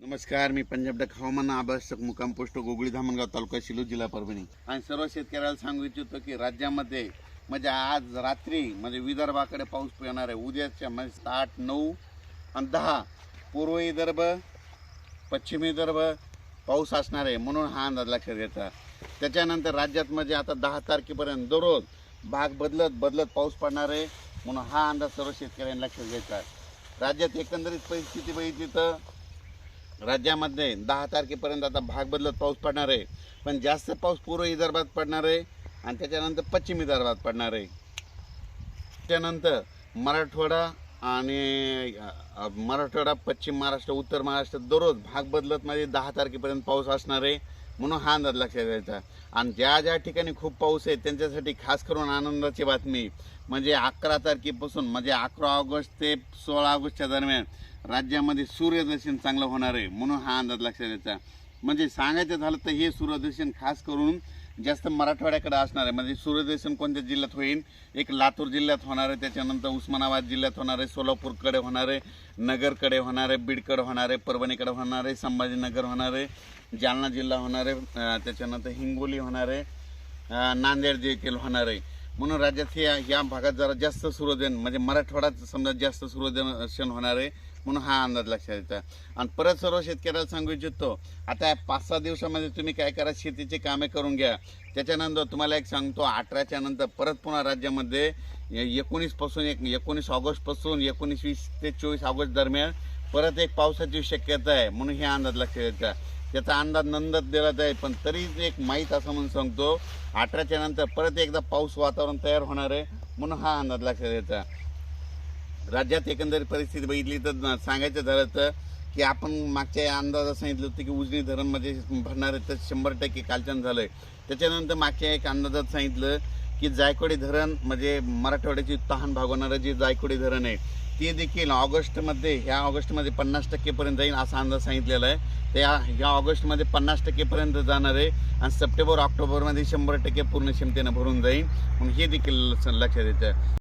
नमस्कार मी पंजाब डक हवामान अभ्यासक मुकाम पोस्ट गोगळी धामणगाव तालुका शिलू जिल्हा परभणी. आणि सर्व शेतकऱ्याला सांगू इच्छितो की राज्यामध्ये म्हणजे आज रात्री म्हणजे विदर्भाकडे पाऊस येणार आहे. उद्याच्या म्हणजे आठ नऊ आणि दहा. पूर्व विदर्भ पश्चिम विदर्भ पाऊस असणार आहे म्हणून हा अंदाज लक्षात घ्यायचा त्याच्यानंतर राज्यात म्हणजे आता दहा तारखेपर्यंत दररोज भाग बदलत बदलत पाऊस पडणार आहे म्हणून हा अंदाज सर्व शेतकऱ्यांनी लक्षात घ्यायचा राज्यात एकंदरीत परिस्थिती बघितली तर राज्यामध्ये दहा तारखेपर्यंत आता भाग बदलत पाऊस पडणार आहे. पण जास्त पाऊस पूर्व विदर्भात पडणार आहे आणि त्याच्यानंतर पश्चिम विदर्भात पडणार आहे. त्यानंतर मराठवाडा आणि मराठवाडा पश्चिम महाराष्ट्र उत्तर महाराष्ट्र दररोज भाग बदलत मध्ये दहा तारखेपर्यंत पाऊस असणार आहे म्हणून हा अंदाज लक्षात द्यायचा आणि ज्या ज्या ठिकाणी खूप पाऊस आहे त्यांच्यासाठी खास करून आनंदाची बातमी म्हणजे अकरा तारखेपासून म्हणजे अकरा ऑगस्ट ते सोळा ऑगस्टच्या दरम्यान राज्यामध्ये सूर्यदर्शन चांगलं होणार आहे म्हणून हा अंदाज लक्षात द्यायचा म्हणजे सांगायचं झालं तर हे सूर्यदर्शन खास करून जास्त मराठवाड्याकडे असणार आहे. म्हणजे सूर्यदर्शन कोणत्या जिल्ह्यात होईल? एक लातूर जिल्ह्यात होणार आहे त्याच्यानंतर उस्मानाबाद जिल्ह्यात होणार आहे सोलापूरकडे होणार आहे नगरकडे होणार आहे बीडकडे होणार आहे परभणीकडे होणार आहे संभाजीनगर होणार आहे जालना जिल्हा होणार आहे त्याच्यानंतर हिंगोली होणार आहे नांदेड देखील होणार आहे. म्हणून राज्यात हे या भागात जरा जास्त सूर्योदयन म्हणजे मराठवाड्यात समजा जास्त सूर्यदर्शन होणार आहे म्हणून हा अंदाज लक्षात येतो. आणि परत सर्व शेतकऱ्याला सांगू इच्छितो आता पाच सहा दिवसामध्ये तुम्ही काय करा शेतीची कामे करून घ्या. त्याच्यानंतर तुम्हाला एक सांगतो अठराच्या नंतर परत पुन्हा राज्यामध्ये एकोणीसपासून एक एकोणीस ऑगस्टपासून एकोणीस वीस ते चोवीस ऑगस्ट दरम्यान परत एक पावसाची शक्यता आहे म्हणून हे अंदाज लक्षात येतात त्याचा अंदाज नंदत दिला जाईल पण तरी एक माहीत असं म्हणून सांगतो अठराच्या नंतर परत एकदा पाऊस वातावरण तयार होणार आहे म्हणून हा अंदाज लक्षात घ्यायचा राज्यात एकंदरीत परिस्थिती बघितली तर सांगायचं झालं तर की आपण मागच्या या अंदाजात सांगितलं होतं की उजनी धरणमध्ये म्हणजे भरणार आहे तर शंभर टक्के कालचन झालं आहे त्याच्यानंतर मागच्या एक अंदाजात सांगितलं की जायकवाडी धरण म्हणजे मराठवाड्याची तहान भागवणारं जे जायकवाडी धरण आहे ते देखील ऑगस्टमध्ये ह्या ऑगस्टमध्ये पन्नास टक्केपर्यंत जाईल असा अंदाज सांगितलेला आहे. त्या ह्या ऑगस्टमध्ये पन्नास टक्केपर्यंत जाणार आहे आणि सप्टेंबर ऑक्टोबरमध्ये शंभर टक्के पूर्ण क्षमतेनं भरून जाईल. म्हणून हे देखील लक्षात येतं.